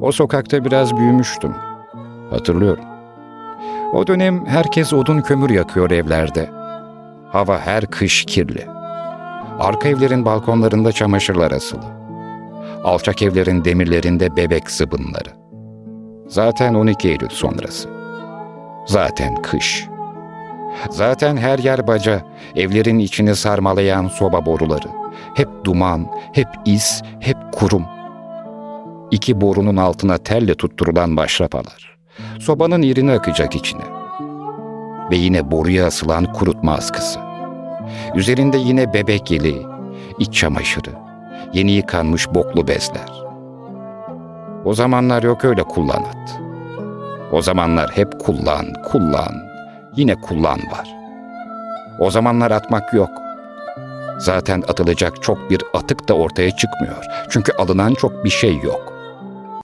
O sokakta biraz büyümüştüm. Hatırlıyorum. O dönem herkes odun kömür yakıyor evlerde. Hava her kış kirli. Arka evlerin balkonlarında çamaşırlar asılı. Alçak evlerin demirlerinde bebek zıbınları. Zaten 12 Eylül sonrası. Zaten kış. Zaten her yer baca, evlerin içini sarmalayan soba boruları. Hep duman, hep is, hep kurum. İki borunun altına telle tutturulan maşrapalar. Sobanın irini akacak içine. Ve yine boruya asılan kurutma askısı. Üzerinde yine bebek yeleği, iç çamaşırı, yeni yıkanmış boklu bezler. O zamanlar yok öyle kullan at. O zamanlar hep kullan, kullan, yine kullan var. O zamanlar atmak yok. Zaten atılacak çok bir atık da ortaya çıkmıyor. Çünkü alınan çok bir şey yok.